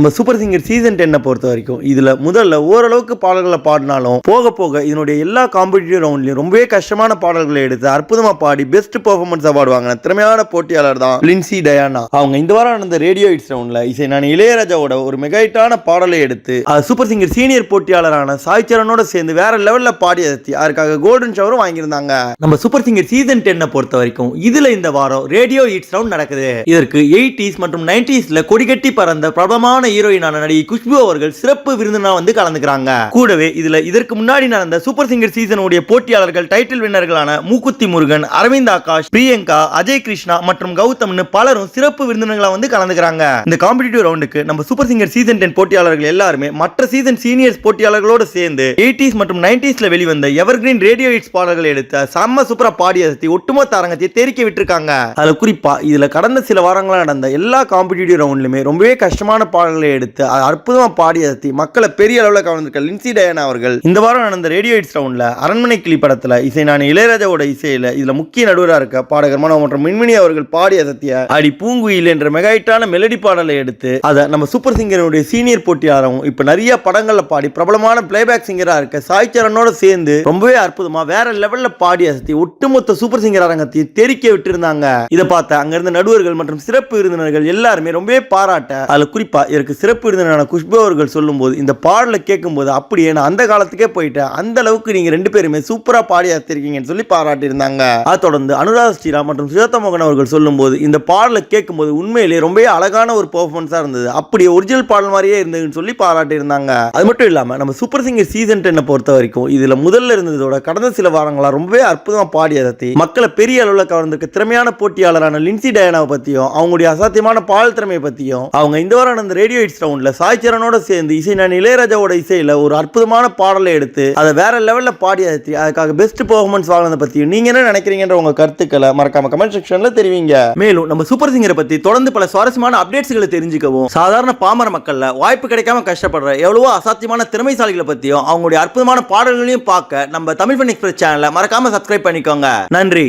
நம்ம super singer season டென்னை பொறுத்த வரைக்கும் இதில் முதல்ல ஓரளவுக்கு பாடல்களை பாடினாலும் போக போக இதனுடைய எல்லா காம்படிட்டிவ் ரவுண்ட்லையும் ரொம்பவே கஷ்டமான பாடல்களை எடுத்து அற்புதமாக பாடி பெஸ்ட் பெர்ஃபார்மன்ஸ் அவார்டு வாங்கின திறமையான போட்டியாளர் தான் லின்சி டயானா அவங்க இந்த வாரம் நடந்த ரேடியோ ஹிட்ஸ் ரவுண்டில் இசை நான் இளையராஜாவோட ஒரு மெகாயிட்டான பாடலை எடுத்து அது சூப்பர் சிங்கர் சீனியர் போட்டியாளரான சாய் சரணோட சேர்ந்து வேற லெவலில் பாடி அதத்தி அதுக்காக கோல்டன் ஷவரும் வாங்கியிருந்தாங்க. நம்ம சூப்பர் சிங்கர் சீசன் டென்னை பொறுத்த வரைக்கும் இதில் இந்த வாரம் ரேடியோ ஹிட்ஸ் ரவுண்ட் நடக்குது. இதற்கு எயிட்டிஸ் மற்றும் நைன்டிஸ்ல கொடிகட்டி பறந்த பிரபலமான ஹீரோயினான நடிகை குஷ்பு அவர்கள் சிறப்பு விருந்தினா வந்து கலந்துக்கிறாங்க. கூடவே இதுல இதற்கு முன்னாடி நடந்த சூப்பர் சிங்கர் சீசனுடைய போட்டியாளர்கள் டைட்டில் வின்னர்களான மூக்குத்தி முருகன் அரவிந்த் ஆகாஷ் பிரியங்கா அஜய் கிருஷ்ணா மற்றும் கௌதம்னு பலரும் சிறப்பு விருந்தினர்களா வந்து கலந்துக்கிறாங்க. இந்த காம்படிட்டிவ் ரவுண்டுக்கு நம்ம சூப்பர் சிங்கர் சீசன் டென் போட்டியாளர்கள் எல்லாருமே மற்ற சீசன் சீனியர்ஸ் போட்டியாளர்களோடு சேர்ந்து எயிட்டிஸ் மற்றும் நைன்டிஸ்ல வெளிவந்த எவர்கிரீன் ரேடியோ ஹிட்ஸ் பாடல்களை எடுத்த செம்ம சூப்பரா பாடியதை ஒட்டுமொத்த அரங்கத்தை தெரிக்க விட்டுருக்காங்க. அதுல குறிப்பா இதுல கடந்த சில வாரங்களா நடந்த எல்லா காம்படிட்டிவ் ரவுண்ட்லயுமே ரொம்பவே கஷ்டமான பாடல்கள் எடுத்து அற்புதமாக அற்புதமா அசத்தி மக்களை பெரிய அளவில் கவர்ந்திருக்க லின்சி டயனா அவர்கள் இந்த வாரம் நடந்த ரேடியோ இட்ஸ் ரவுண்டில் அரண்மனை கிளி படத்தில் இசை நான் இளையராஜாவோட இசையில இதுல முக்கிய நடுவராக இருக்க பாடகர் மனோ மற்றும் மின்மினி அவர்கள் பாடி அசத்திய அடி பூங்குயில் என்ற மெகாயிட்டான மெலடி பாடலை எடுத்து அதை நம்ம சூப்பர் சிங்கருடைய சீனியர் போட்டியாளரும் இப்ப நிறைய படங்களில் பாடி பிரபலமான பிளேபேக் சிங்கரா இருக்க சாய் சரணோட சேர்ந்து ரொம்பவே அற்புதமா வேற லெவலில் பாடி அசத்தி ஒட்டுமொத்த சூப்பர் சிங்கர் அரங்கத்தை தெரிக்க விட்டுருந்தாங்க. இதை பார்த்த அங்க இருந்த நடுவர்கள் மற்றும் சிறப்பு விருந்தினர்கள் எல்லாருமே ரொம்பவே பாராட்ட அதில் குறிப்பா இதற்கு சிறப்பு விருந்தினரான குஷ்பு அவர்கள் சொல்லும்போது இந்த பாடலை கேட்கும்போது அப்படியே நான் அந்த காலத்துக்கே போயிட்டேன். அந்த அளவுக்கு நீங்க ரெண்டு பேருமே சூப்பரா பாடி அத்திருக்கீங்கன்னு சொல்லி பாராட்டியிருந்தாங்க. அதை தொடர்ந்து அனுராதா ஸ்ரீராம் மற்றும் சுஜாதா மோகன் அவர்கள் சொல்லும்போது இந்த பாடலை கேட்கும்போது உண்மையிலேயே ரொம்பவே அழகான ஒரு பெர்ஃபார்மன்ஸா இருந்தது. அப்படியே ஒரிஜினல் பாடல் மாதிரியே இருந்ததுன்னு சொல்லி பாராட்டியிருந்தாங்க. அது மட்டும் இல்லாம நம்ம சூப்பர் சிங்கர் சீசன் டென்னை பொறுத்த வரைக்கும் இதுல முதல்ல இருந்ததோட கடந்த சில வாரங்களா ரொம்பவே அற்புதமா பாடியதை மக்களை பெரிய அளவில் கவர்ந்திருக்க திறமையான போட்டியாளரான லின்சி டயனாவை பத்தியும் அவங்களுடைய அசாத்தியமான பாடல் திறமையை பத்தியும் அவங்க இந்த வாரம் நடந்த ரேடியோ ஹிட்ஸ் ரவுண்ட்ல சாய் சரணோட சேர்ந்து இசை நான் இளையராஜாவோட இசையில் ஒரு அற்புதமான பாடலை எடுத்து அதை வேற லெவலில் பாடி அதை அதுக்காக பெஸ்ட் பெர்ஃபார்மன்ஸ் வாங்கினதை பற்றி நீங்கள் என்ன நினைக்கிறீங்கன்ற உங்கள் கருத்துக்களை மறக்காம கமெண்ட் செக்ஷனில் தெரிவிங்க. மேலும் நம்ம சூப்பர் சிங்கரை பற்றி தொடர்ந்து பல சுவாரஸ்யமான அப்டேட்ஸ்களை தெரிஞ்சுக்கவும் சாதாரண பாமர மக்களில் வாய்ப்பு கிடைக்காம கஷ்டப்படுற எவ்வளவோ அசாத்தியமான திறமைசாலிகளை பற்றியும் அவங்களுடைய அற்புதமான பாடல்களையும் பார்க்க நம்ம தமிழ் பண்ணி எக்ஸ்பிரஸ் சேனலை மறக்காம சப்ஸ்கிரைப் பண்ணிக்கோங்க. நன்றி.